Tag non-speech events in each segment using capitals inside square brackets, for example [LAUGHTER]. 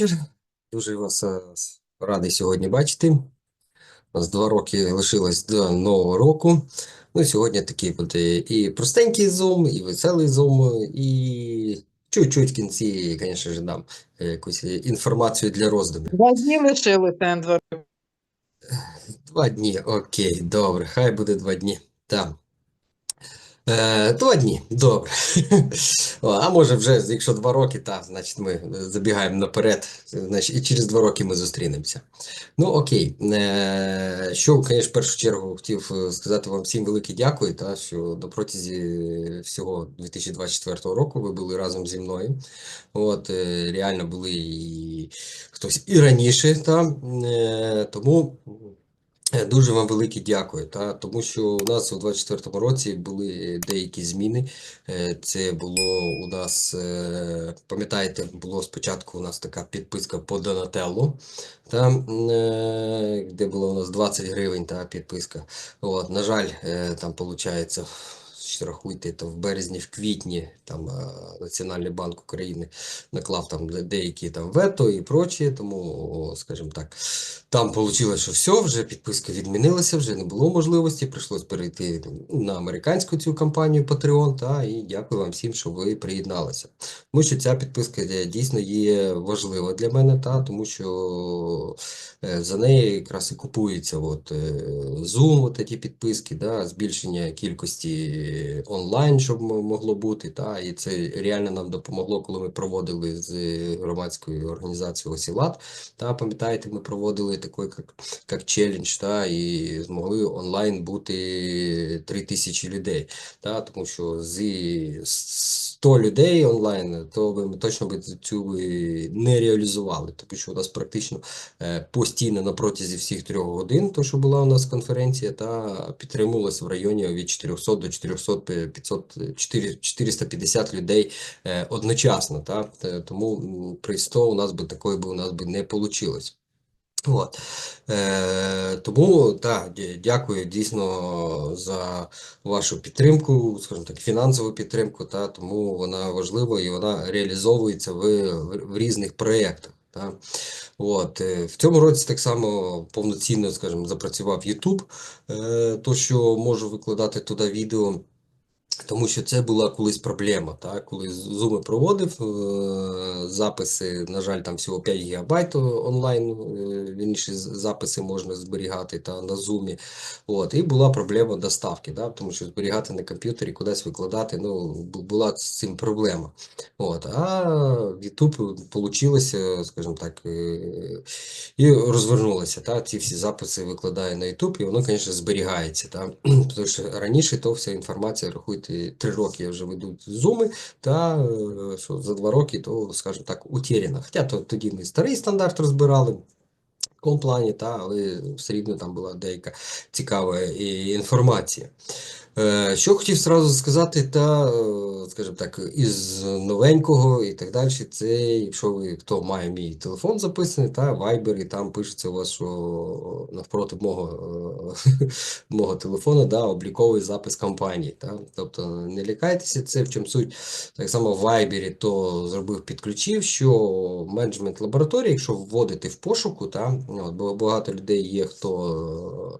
Вечір. Дуже вас е, радий сьогодні бачити. У нас два роки лишилось до нового року. Ну, сьогодні такий буде і простенький зум, і веселий зум, і чуть-чуть в кінці, звісно ж, дам е, якусь інформацію для роздумів. Два дні лишилися, Ендвер. Два дні, окей, добре, хай буде два дні. Так. Е, два дні, добре. [LAUGHS] А може вже, якщо два роки, так, значить ми забігаємо наперед, значить, і через два роки ми зустрінемося. Ну, окей. Е, Що, звісно, в першу чергу хотів е, сказати вам всім велике дякую, та, що на протязі всього 2024 року ви були разом зі мною. От, е, реально були і хтось і раніше, та, е, тому. Е, Дуже вам велике дякую, та, тому що у нас у 24-му році були деякі зміни. Е, Це було у нас, е, пам'ятаєте, було спочатку у нас така підписка по Донателлу, та, де було у нас 20 гривень та підписка. От, на жаль, там виходить, рахуйте, то в березні, в квітні там е, Національний банк України наклав там деякі там вето і прочі, тому, скажімо так, там вийшло, що все, вже підписка відмінилася, вже не було можливості, прийшлось перейти на американську цю компанію Patreon, та, і дякую вам всім, що ви приєдналися. Тому що ця підписка е, дійсно є важлива для мене, та, тому що е, за неї якраз і купується от, Zoom, от ті підписки, да, збільшення кількості онлайн, щоб могло бути, та, і це реально нам допомогло, коли ми проводили з громадською організацією Осілат. Та, пам'ятаєте, ми проводили такий, як, як челендж, та, і змогли онлайн бути 3 тисячі людей. Та, тому що зі 100 людей онлайн, то ви точно би цю не реалізували, тому що у нас практично е, постійно на протязі всіх трьох годин, то що була у нас конференція, та підтримувалася в районі від 400 до 400, 500, 4 450 людей е, одночасно. Та? Тому при 100 у нас би такої би у нас би не вийшло. От. Е, тому так, дякую дійсно за вашу підтримку, скажімо так, фінансову підтримку, та, тому вона важлива і вона реалізовується в, в, різних проєктах. Та. От, е, в цьому році так само повноцінно, скажімо, запрацював YouTube, е, то що можу викладати туди відео. Тому що це була колись проблема, так? Коли Zoom проводив е, записи, на жаль, там всього 5 гігабайт онлайн, е, вірніше, записи можна зберігати та на Zoom. От, і була проблема доставки, да? Тому що зберігати на комп'ютері, кудись викладати, ну, була з цим проблема. От, а YouTube вийшло, скажімо так, е, і розвернулося. Та? Ці всі записи викладає на YouTube, і воно, звісно, зберігається. Та? [CLEARS THROAT] Тому що раніше то вся інформація, рахуйте, три роки я вже веду зуми, та що за два роки, то, скажімо так, утеряно. Хоча то, тоді ми старий стандарт розбирали. В такому плані, та, але все рівно там була деяка цікава інформація. Е, Що хотів сразу сказати, та, е, скажімо так, із новенького і так далі, це якщо ви хто має мій телефон записаний, та Viber, і там пишеться у вас, що навпроти мого, е, [LAUGHS] мого телефону, да, обліковий запис компанії. Та? Тобто не лякайтеся, це в чому суть. Так само в Viber то зробив, підключив, що менеджмент лабораторії, якщо вводити в пошуку, та, от, бо багато людей є, хто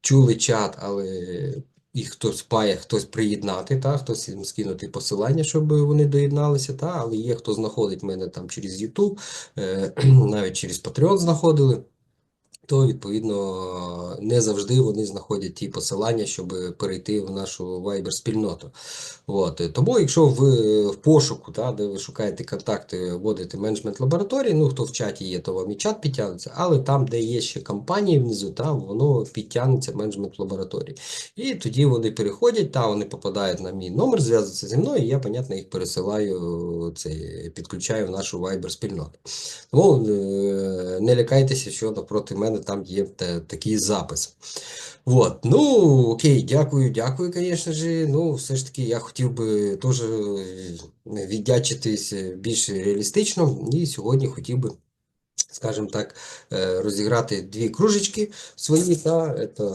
чули чат, але їх хтось пає, хтось приєднати, та, хтось їм скинути посилання, щоб вони доєдналися, та, але є хто знаходить мене там через YouTube, е, [CLEARS THROAT] навіть через Patreon знаходили. То, відповідно, не завжди вони знаходять ті посилання, щоб перейти в нашу Viber-спільноту. От. е, Тому, якщо ви в пошуку, та, де ви шукаєте контакти, вводите менеджмент лабораторії, ну хто в чаті є, то вам і чат підтягнеться, але там, де є ще компанії внизу, та, воно підтягнеться менеджмент лабораторії. І тоді вони переходять, та вони попадають на мій номер, зв'язуються зі мною, і я, понятно, їх пересилаю, це, підключаю в нашу Viber-спільноту. Тому е, не лякайтеся, що напроти мене там є та- такий запис. Вот. Ну, окей, дякую, дякую, звісно ж. Ну, все ж таки, я хотів би теж е, віддячитись е, більш реалістично, і сьогодні хотів би, скажімо так, е, розіграти дві кружечки свої, та, это,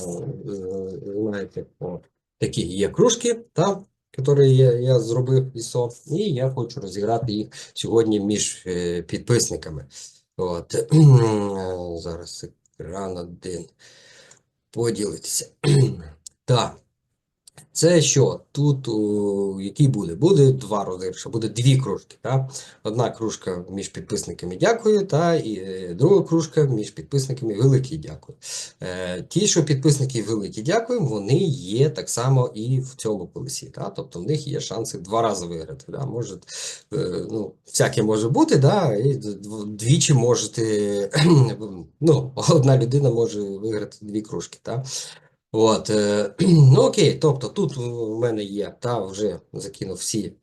знаєте, о, такі є кружки, та, які я, я зробив ISO, і я хочу розіграти їх сьогодні між підписниками. От. [CLEARS THROAT] Зараз екран один. Поділитися. [CLEARS THROAT] Так. Це що? Тут о, який буде? Буде два розіграші, буде дві кружки. Так? Одна кружка між підписниками дякую, та і е, друга кружка між підписниками великий дякую. Е, ті, що підписники великі дякую, вони є так само і в цьому колесі. Та? Тобто в них є шанси два рази виграти. Да? Може, е, ну, всяке може бути, да? і двічі можете, [CLEARS THROAT] ну, одна людина може виграти дві кружки. Та? От, е, [CLEARS THROAT] ну окей, тобто тут у мене є, та вже закинув всі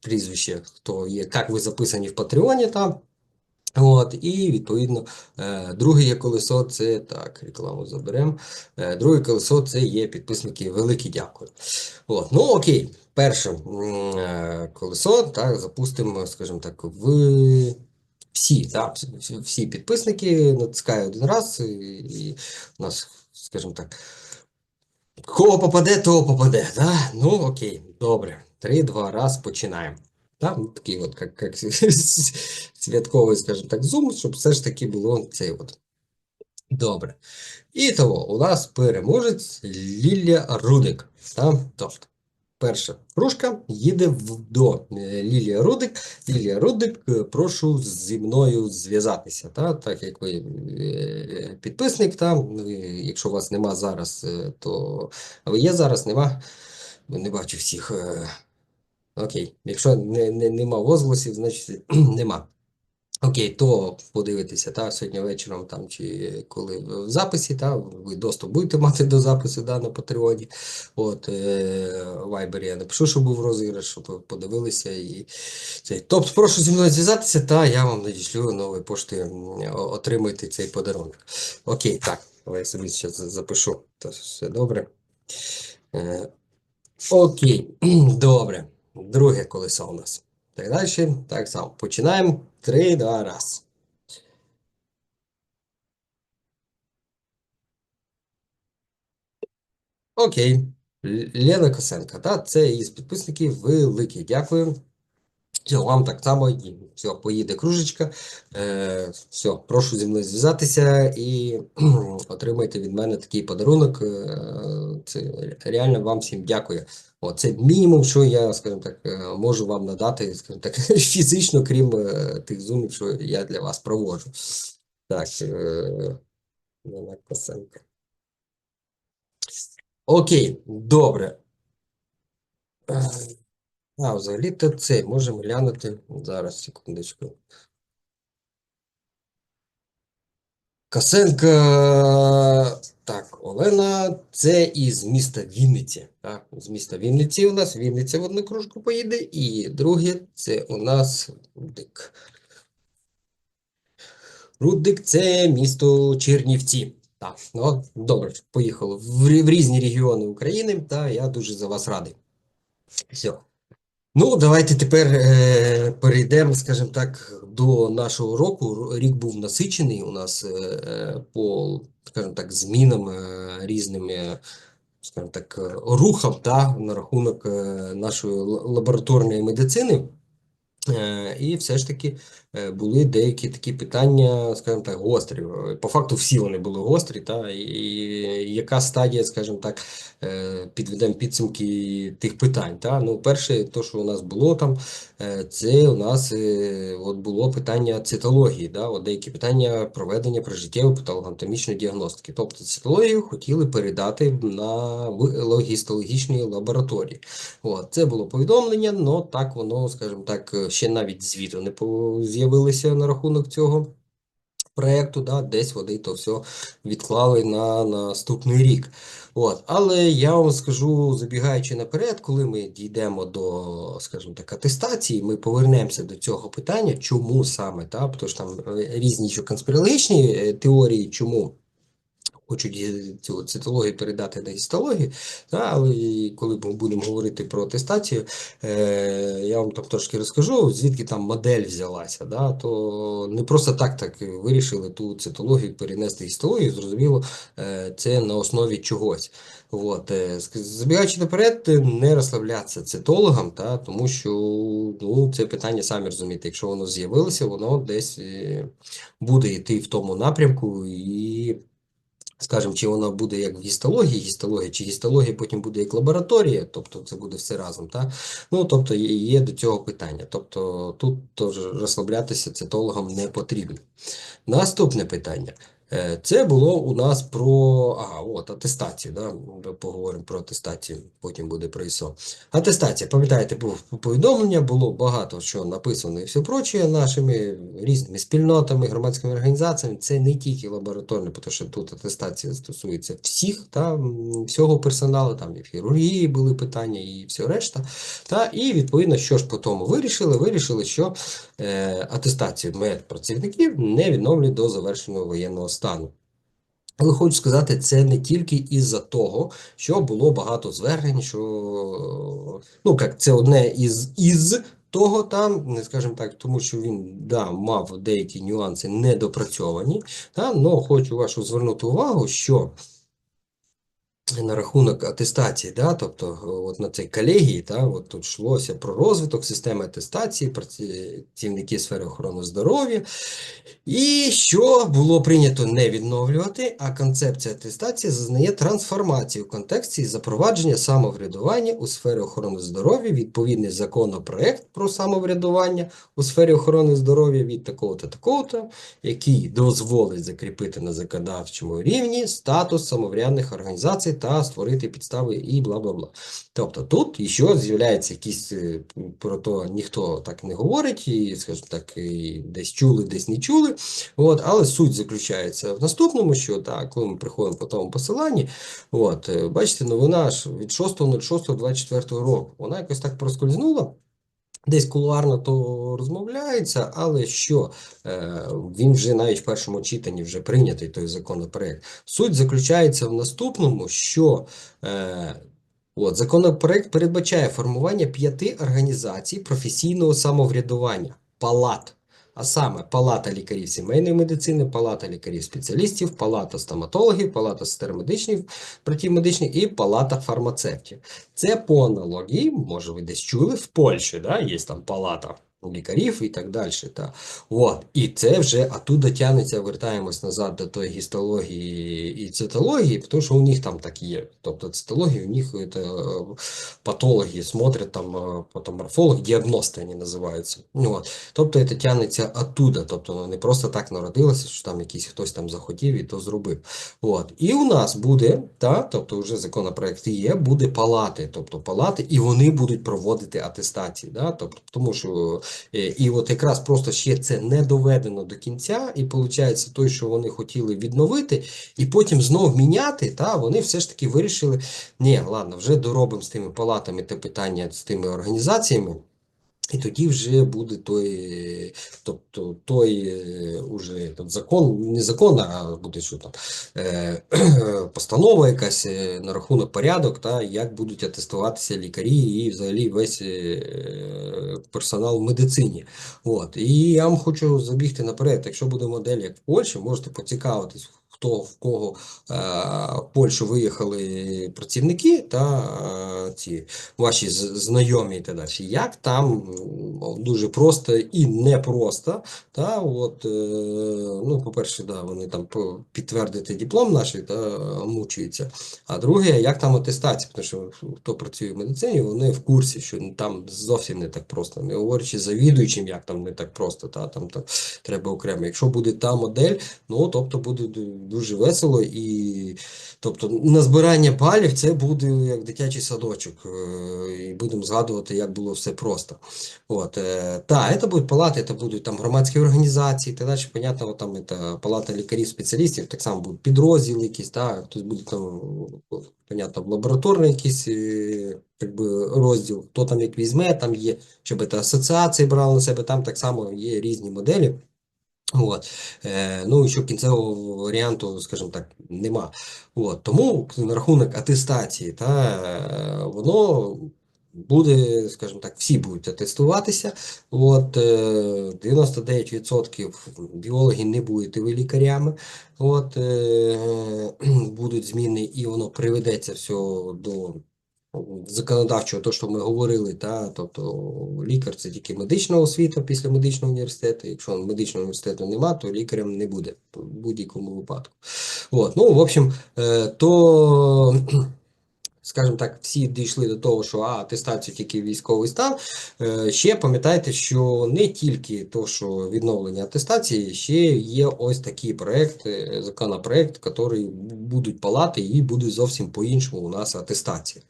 прізвища, хто є, як ви записані в Патреоні там. От, і відповідно, е, друге є колесо, це так, рекламу заберемо. Е, друге колесо це є підписники. Велике дякую. От, ну окей, перше колесо, так, запустимо, скажімо так, в всі, всі, всі підписники натискаю один раз, і, і у нас, скажімо так. Кого попаде, того попаде, да? Ну, окей, добре. Три-два раз починаємо. Там такий от, як, як [LAUGHS] святковий, скажімо так, зум, щоб все ж таки було цей от. Добре. І того, у нас переможець Лілія Рудик. Та? Тобто, перша кружка їде до е, Лілія Рудик. Лілія Рудик, е, прошу зі мною зв'язатися. Та? Так як ви е, підписник, та? якщо вас нема зараз, то а ви є зараз, нема. Не бачу всіх. Окей, якщо не, не, нема возгласів, значить [CLEARS THROAT] нема. Окей, то подивитися, та, сьогодні вечором там, чи коли в записі, та, ви доступ будете [LAUGHS] мати до запису да, на Патреоні. От, е, в Viber я напишу, що був розіграш, щоб ви подивилися. І, цей. Тобто, прошу зі мною зв'язатися, та я вам надішлю нової пошти, м, о- отримуйте цей подарунок. Окей, так, але я собі зараз запишу. То все добре. Е, окей, [CLEARS THROAT] добре. Друге колесо у нас. Так далі, так само. Починаємо. Три, два, раз. Окей. Лена Косенка, та, це із підписників великий. Дякую. Вам так само. Все, поїде кружечка. Е, все, прошу зі мною зв'язатися і [CLEARS THROAT] отримайте від мене такий подарунок. Е, це реально вам всім дякую. О, це мінімум, що я, скажімо так, е, можу вам надати, скажімо так, [LAUGHS] фізично, крім е, тих зумів, що я для вас проводжу. Так, е, Косенко. Окей, добре. А, взагалі-то це можемо глянути. Зараз, секундочку. Косенка, так, Олена, це із міста Вінниці. Так, з міста Вінниці у нас Вінниця в одну кружку поїде, і друге це у нас Рудик. Рудик це місто Чернівці. Так, ну, добре, поїхало в різні регіони України, та я дуже за вас радий. Все. Ну, давайте тепер е, перейдемо, скажімо так, до нашого року. Рік був насичений у нас е, е, по, скажімо так, змінам е, різними, скажімо так, е, рухам та, на рахунок е, нашої лабораторної медицини. Е, І все ж таки е, були деякі такі питання, скажімо так, гострі. Е, По факту всі вони були гострі, та, і, яка стадія, скажімо так, е, підведемо підсумки тих питань. Та? Ну, перше, то, що у нас було там, е, це у нас е, от було питання цитології, да? От деякі питання проведення прижиттєвої патологоанатомічної діагностики. Тобто цитологію хотіли передати на в логістологічній лабораторії. От, це було повідомлення, але так воно, скажімо так, е, ще навіть звіту не по- з'явилося на рахунок цього проєкту, да, десь вони то все відклали на наступний рік. От. Але я вам скажу, забігаючи наперед, коли ми дійдемо до, скажімо так, атестації, ми повернемося до цього питання, чому саме, да? тому що там е, різні конспірологічні е, теорії, чому хочуть цю цитологію передати на гістологію, та, але коли ми будемо говорити про атестацію, е, я вам там трошки розкажу, звідки там модель взялася. Да, то не просто так так вирішили ту цитологію перенести гістологію, зрозуміло, е, це на основі чогось. От, е, забігаючи наперед, не розслаблятися цитологам, та, тому що ну, це питання, самі розумієте, якщо воно з'явилося, воно десь е, буде йти в тому напрямку і. Скажімо, чи вона буде як в гістології, гістологія, чи гістологія потім буде як лабораторія, тобто це буде все разом, так? Ну, тобто є, до цього питання. Тобто тут розслаблятися цитологам не потрібно. Наступне питання. Е, Це було у нас про ага, от, атестацію. Да? Ми поговоримо про атестацію, потім буде про ІСО. Атестація, пам'ятаєте, був повідомлення, було багато що написано і все проче нашими різними спільнотами, громадськими організаціями. Це не тільки лабораторне, тому що тут атестація стосується всіх, та, всього персоналу, там і в хірургії були питання, і все решта. Та, і відповідно, що ж по тому вирішили? Вирішили, що е, атестацію медпрацівників не відновлюють до завершеного воєнного стану. Але хочу сказати, це не тільки із-за того, що було багато звернень, що ну як це одне із із того там, скажімо так, тому що він да, мав деякі нюанси недопрацьовані. Та, но хочу вашу звернути увагу, що на рахунок атестації, да, тобто от на цій колегії, та, от тут йшлося про розвиток системи атестації, працівники сфери охорони здоров'я, і що було прийнято не відновлювати, а концепція атестації зазнає трансформації в контексті запровадження самоврядування у сфері охорони здоров'я, відповідний законопроект про самоврядування у сфері охорони здоров'я від такого-то такого-то, який дозволить закріпити на законодавчому рівні статус самоврядних організацій та створити підстави і бла-бла-бла. Тобто тут ще з'являється якісь е, про то ніхто так не говорить, і, скажімо так, і десь чули, десь не чули. От, але суть заключається в наступному, що так, коли ми приходимо по тому посиланні, от, е, бачите, новина ж від 6.06.24 року, вона якось так проскользнула. Десь кулуарно то розмовляється, але що е, він вже навіть в першому читанні вже прийнятий той законопроект. Суть заключається в наступному, що е, от, законопроект передбачає формування п'яти організацій професійного самоврядування палат. А саме Палата лікарів сімейної медицини, Палата лікарів-спеціалістів, Палата стоматологів, Палата сестер медичних, братів медичних і Палата фармацевтів. Це по аналогії, може ви десь чули, в Польщі, да, є там палата лікарів і так далі. Та. От. І це вже оттуда тягнеться, вертаємось назад до тої гістології і цитології, тому що у них там так є. Тобто цитології у них це, патологи смотрят, там е, патоморфолог, діагности вони називаються. Ну, от. Тобто це тягнеться оттуда, тобто не просто так народилося, що там якийсь хтось там захотів і то зробив. От. І у нас буде, та, тобто вже законопроект є, буде палати, тобто палати, і вони будуть проводити атестації. Да? Тобто, тому що і от якраз просто ще це не доведено до кінця, і виходить той, що вони хотіли відновити, і потім знов міняти, та, вони все ж таки вирішили, ні, ладно, вже доробимо з тими палатами те питання з тими організаціями. І тоді вже буде той, тобто той е, уже там, закон, не закон, а буде що там е, [CLEARS THROAT] постанова якась е, на рахунок порядок, та як будуть атестуватися лікарі і взагалі весь е, персонал в медицині. От. І я вам хочу забігти наперед. Якщо буде модель як в Польщі, можете поцікавитись. Хто в кого е, в Польщу виїхали працівники та е, ці ваші знайомі і так далі. Як там дуже просто і непросто. Та, от, е, ну, по-перше, да, вони там підтвердити диплом наш та, мучаються. А друге, як там атестація, тому що хто працює в медицині, вони в курсі, що там зовсім не так просто. Не говорячи завідуючим, як там не так просто, та, там, там треба окремо. Якщо буде та модель, ну, тобто буде дуже весело і тобто на збирання балів це буде як дитячий садочок. е, І будемо згадувати, як було все просто. От, е, та, це будуть палати, це будуть там громадські організації, та далі, понятно, там это, палата лікарів-спеціалістів, так само будуть підрозділи якісь, та, хтось буде там, понятно, лабораторний якийсь е, як би, розділ, хто там як візьме, там є, щоб це асоціації брали на себе, там так само є різні моделі. От. Е, ну що кінцевого варіанту, скажімо так, нема. От. Тому на рахунок атестації, та, е, воно буде, скажімо так, всі будуть атестуватися. От, е, 99% біологи не будете ви лікарями. От, е, [CLEARS THROAT] будуть зміни, і воно приведеться все до законодавчого, то, що ми говорили, та, тобто лікар це тільки медична освіта після медичного університету. Якщо медичного університету нема, то лікарем не буде в будь-якому випадку. От, ну, в общем, е, то. Скажімо так, всі дійшли до того, що а, атестація тільки військовий стан. Е, ще пам'ятайте, що не тільки то, що відновлення атестації, ще є ось такий проект, е, законопроект, який будуть палати, і буде зовсім по-іншому у нас атестація.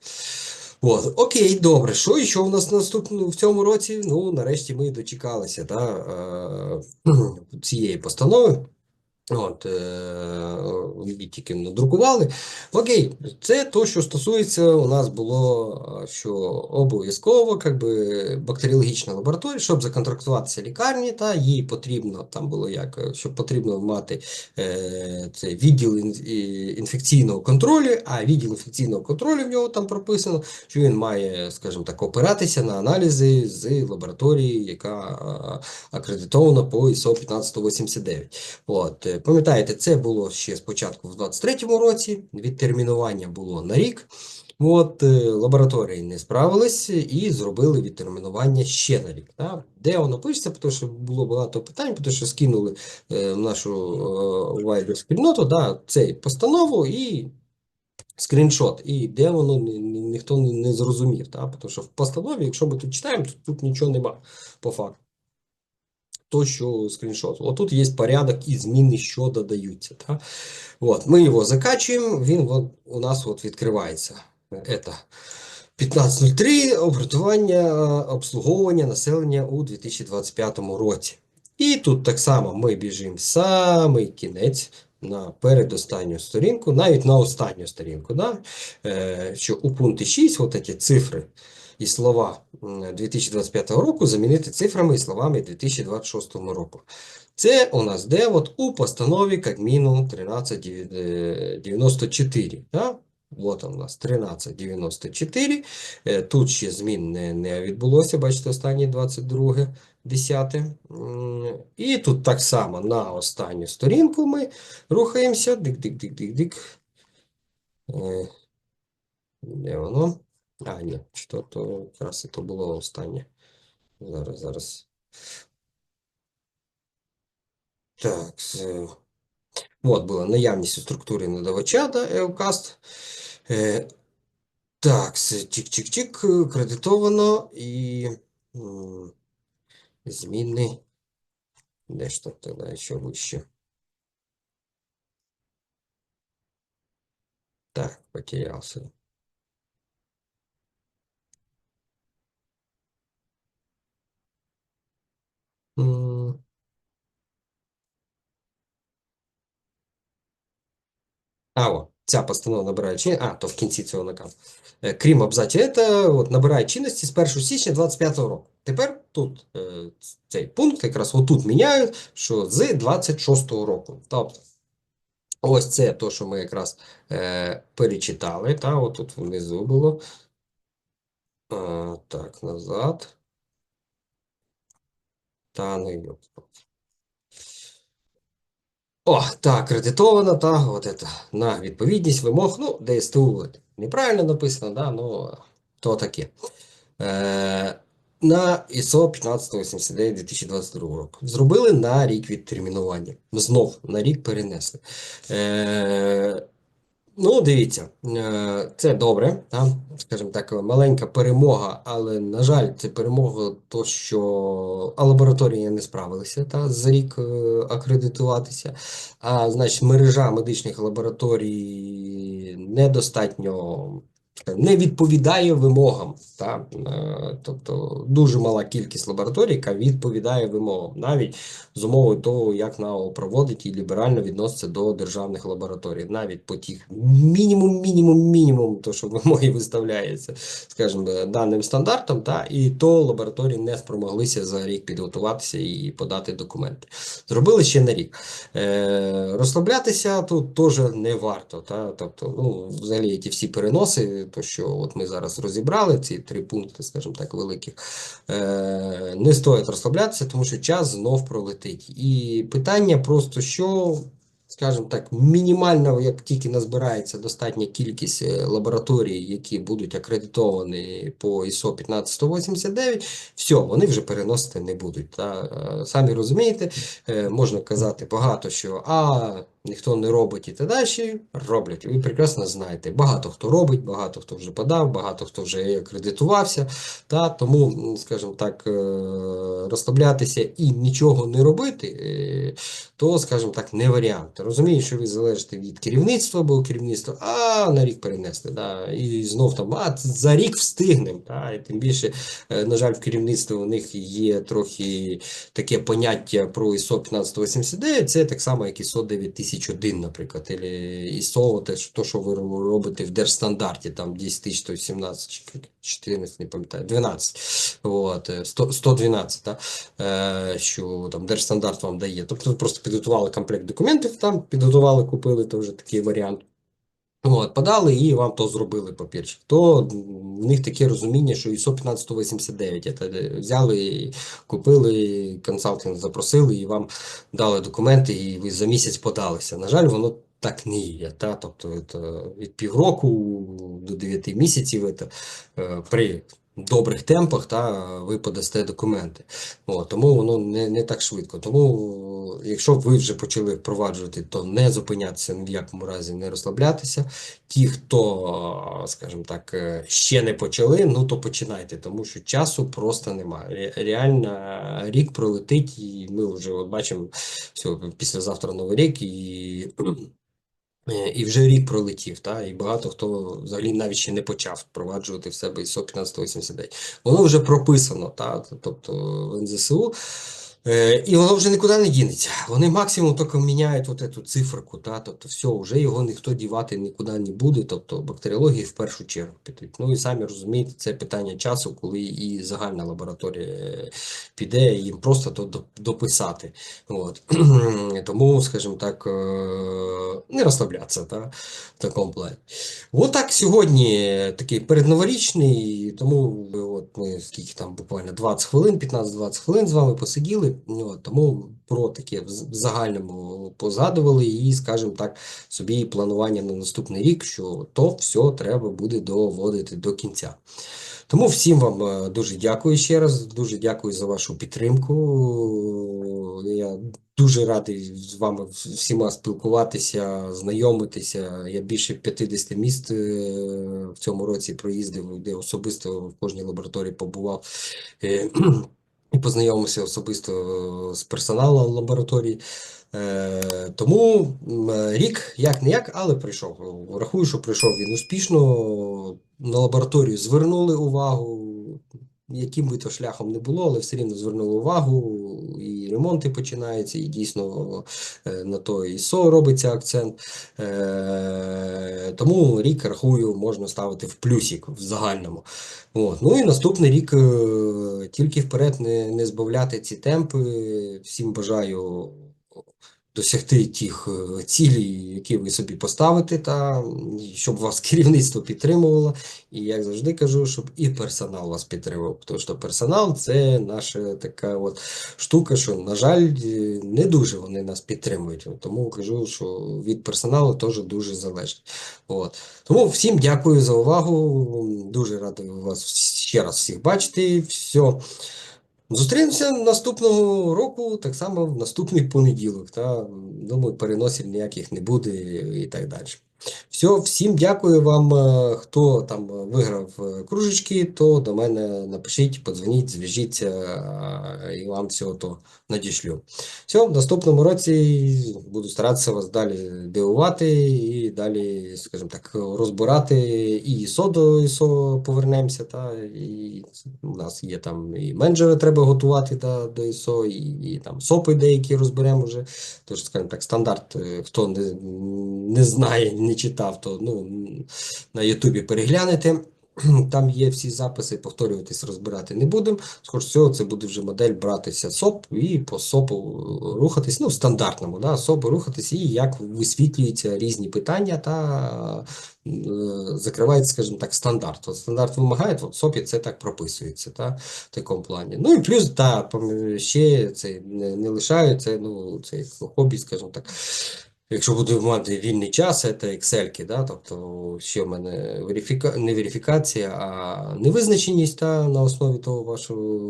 От, окей, добре. Що ще у нас наступному в цьому році? Ну, нарешті ми дочекалися да, е, [CLEARS THROAT] цієї постанови. От, е, її тільки надрукували. Окей, це то, що стосується, у нас було, що обов'язково бактеріологічна лабораторія, щоб законтрактуватися лікарні, та їй потрібно, там було як, щоб потрібно мати е, цей відділ ін, інфекційного контролю, а відділ інфекційного контролю в нього там прописано, що він має, скажімо так, опиратися на аналізи з лабораторії, яка е, акредитована по ISO 1589. От, е, пам'ятаєте, це було ще спочатку в 23-му році, відтермінування було на рік. От, е, лабораторії не справились і зробили відтермінування ще на рік. Да? Де воно пишеться, тому що було багато питань, тому що скинули е, в нашу е, вайбер спільноту да, цей постанову і скріншот. І де воно ні- ні- ніхто не, зрозумів. Да? Тому що в постанові, якщо ми тут читаємо, то тут нічого нема по факту то, що скріншот. Отут є порядок і зміни, що додаються. Та? От, ми його закачуємо, він от, у нас от відкривається. Это 15.03 обґрунтування е, обслуговування населення у 2025 році. І тут так само ми біжимо в самий кінець на передостанню сторінку, навіть на останню сторінку. Да? Е, що у пункті 6 от ці цифри і слова 2025 року замінити цифрами і словами 2026 року. Це у нас де от у постанові Кабміну 1394. Да? От у нас 1394. Е, Тут ще змін не, не відбулося, бачите, останнє 22, 10. М, І тут так само на останню сторінку ми рухаємося. Дик-дик-дик-дик-дик. Е, Де воно? А, ні, що то якраз і то було останнє. Зараз, зараз. Так, з- от була наявність у структурі надавача, да, EOCAST. Е, так, чик-чик-чик, е, кредитовано і м, зміни. Де ж тут тоді ще вище? Так, потерявся. А, о, ця постанова набирає чинності, а, то в кінці цього наказу. Е, Крім абзаців, це от, набирає чинності з 1 січня 25 року. Тепер тут е, цей пункт якраз отут міняють, що з 26 року. Тобто, ось це то, що ми якраз е, перечитали, та, отут внизу було. А, так, назад. Та, йоп. О, так, кредитовано, та, от это, на відповідність вимог, ну, ДСТУ неправильно написано, да, ну, то таке. Е, на ISO 1589 2022 року. Зробили на рік відтермінування. Знов на рік перенесли. Е, ну, дивіться, е, це добре, та, скажімо так, маленька перемога, але, на жаль, це перемога, то, що а лабораторії не справилися та, за рік е, акредитуватися. А значить, мережа медичних лабораторій недостатньо не відповідає вимогам. Та? Е, Тобто дуже мала кількість лабораторій, яка відповідає вимогам, навіть з умовою того, як НАО проводить і ліберально відноситься до державних лабораторій, навіть по тих мінімум, мінімум, мінімум, то що вимоги виставляється, скажімо, даним стандартам, та? і то лабораторії не спромоглися за рік підготуватися і подати документи. Зробили ще на рік. Е, розслаблятися тут теж не варто. Та? Тобто, ну, взагалі ті всі переноси, то що от ми зараз розібрали, ці три пункти, скажімо так, великих, е, не стоїть розслаблятися, тому що час знов пролетить. І питання просто, що, скажімо так, мінімально, як тільки назбирається достатня кількість е, лабораторій, які будуть акредитовані по ISO 15189, все, вони вже переносити не будуть. Та? Е, Самі розумієте, можна казати багато що, а ніхто не робить і так далі, роблять. Ви прекрасно знаєте, багато хто робить, багато хто вже подав, багато хто вже акредитувався. Та? Тому, скажімо так, е, розслаблятися і нічого не робити, е, то, скажімо так, не варіант. Розумію, що ви залежите від керівництва, бо керівництво, а на рік перенесли. Да? І знов там, а за рік встигнемо. Та? І тим більше, е, на жаль, в керівництві у них є трохи таке поняття про ISO 15189, це так само, як ISO 9001, наприклад, ISO, те, що- то, що ви робите в держстандарті, там 10 тисяч, то 17, 14, не пам'ятаю, 12, от, е, 100, 112, та, е, що там держстандарт вам дає. Тобто ви просто підготували комплект документів, там підготували, купили, то вже такий варіант. От, подали і вам то зробили папірчик. То в них таке розуміння, що ISO 15189. Це е, взяли, купили, консалтинг запросили і вам дали документи, і ви за місяць подалися. На жаль, воно так не є. Та? Тобто це від півроку до 9 місяців це, е, при добрих темпах та, ви подасте документи. От, тому воно не, не так швидко. Тому, якщо ви вже почали впроваджувати, то не зупинятися ні в якому разі, не розслаблятися. Ті, хто, скажімо так, е, ще не почали, ну то починайте, тому що часу просто немає. Ре- Реально рік пролетить, і ми вже от бачимо, все, післязавтра новий рік, і, е, і вже рік пролетів. Та? І багато хто взагалі навіть ще не почав впроваджувати в себе ISO 1589. Воно вже прописано, та? тобто в НЗСУ. Е, І воно вже нікуди не дінеться. Вони максимум тільки міняють от эту циферку, та? тобто все, вже його ніхто дівати нікуди не буде, тобто бактеріології в першу чергу підуть. Ну і самі розумієте, це питання часу, коли і загальна лабораторія е, піде, їм просто то дописати. От. [CLEARS THROAT] Тому, скажімо так, е, не розслаблятися та? в такому плані. От так сьогодні такий передноворічний, тому от ми скільки там буквально 20 хвилин, 15-20 хвилин з вами посиділи, тому про таке в загальному позгадували і, скажімо так, собі планування на наступний рік, що то все треба буде доводити до кінця. Тому всім вам е, дуже дякую ще раз, дуже дякую за вашу підтримку. Я дуже радий з вами всіма спілкуватися, знайомитися. Я більше 50 міст е, в цьому році проїздив, де особисто в кожній лабораторії побував. І познайомився особисто е, з персоналом лабораторії. Е, тому рік як не як, але прийшов. Рахую, що прийшов він успішно. На лабораторію звернули увагу. Яким би то шляхом не було, але все рівно звернули увагу, і ремонти починаються, і дійсно е, на то ІСО робиться акцент. Е, Тому рік, рахую, можна ставити в плюсик в загальному. От. Ну і наступний рік е, тільки вперед не, не збавляти ці темпи. Всім бажаю досягти тих е, цілей, які ви собі поставите, та щоб вас [LAUGHS] керівництво підтримувало. І як завжди кажу, щоб і персонал вас підтримував. Тому що персонал це наша така от штука, що, на жаль, е, не дуже вони нас підтримують. Тому кажу, що від персоналу теж дуже залежить. От. Тому всім дякую за увагу. Дуже радий вас ще раз всіх бачити. Все. Зустрінемося наступного року, так само в наступний понеділок. Та, думаю, переносів ніяких не буде і так далі. Все, всім дякую вам. е, Хто там виграв е, кружечки, то до мене напишіть, подзвоніть, зв'яжіться е, і вам всього то надішлю. Все, в наступному році буду старатися вас далі дивувати і далі, скажімо так, розбирати і ISO до ISO повернемося. Та, і у нас є там і менеджери треба готувати та, до ISO, і, і там СОПи деякі розберемо вже. Тож, скажімо так, стандарт, е, хто не, не знає, не читав, то ну, на Ютубі переглянете. [CLEARS THROAT] Там є всі записи, повторюватись, розбирати не будемо. Скоріше всього, це буде вже модель братися СОП і по СОПу рухатись, ну, стандартному, да, СОПу рухатись, і як висвітлюються різні питання та е, закривається, скажімо так, стандарт. От стандарт вимагає, от в СОПі це так прописується, та, в такому плані. Ну і плюс, та, ще це не, не лишаю, це, ну, це хобі, скажімо так. Якщо буду мати вільний час, це Excel, да, тобто ще в мене верифіка... не верифікація, а невизначеність та, на основі того вашого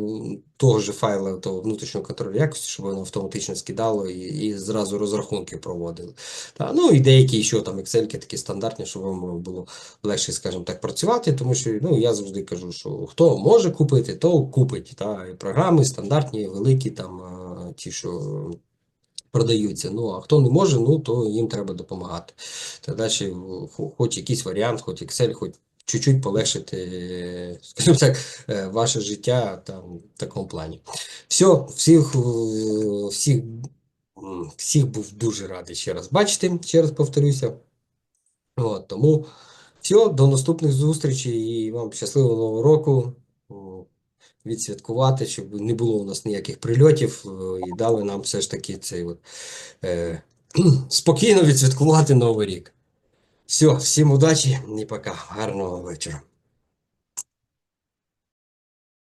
того ж файла, того внутрішнього контролю якості, щоб воно автоматично скидало і, і зразу розрахунки проводили. Та, ну і деякі ще там Excel такі стандартні, щоб вам було легше, скажімо так, працювати, тому що ну, я завжди кажу, що хто може купити, то купить. Та, і програми стандартні, великі, там, ті, що продаються. Ну, а хто не може, ну, то їм треба допомагати. Та далі, хоч якийсь варіант, хоч Excel, хоч чуть-чуть полегшити, е, скажімо так, е, ваше життя там, в такому плані. Все, всіх, е, всіх, всіх був дуже радий ще раз бачити, ще раз повторюся. От, тому все, до наступних зустрічей і вам щасливого нового року. Відсвяткувати, щоб не було у нас ніяких прильотів, е, і дали нам все ж таки цей от, е, [CLEARS THROAT] спокійно відсвяткувати Новий рік. Все, всім удачі і пока. Гарного вечора.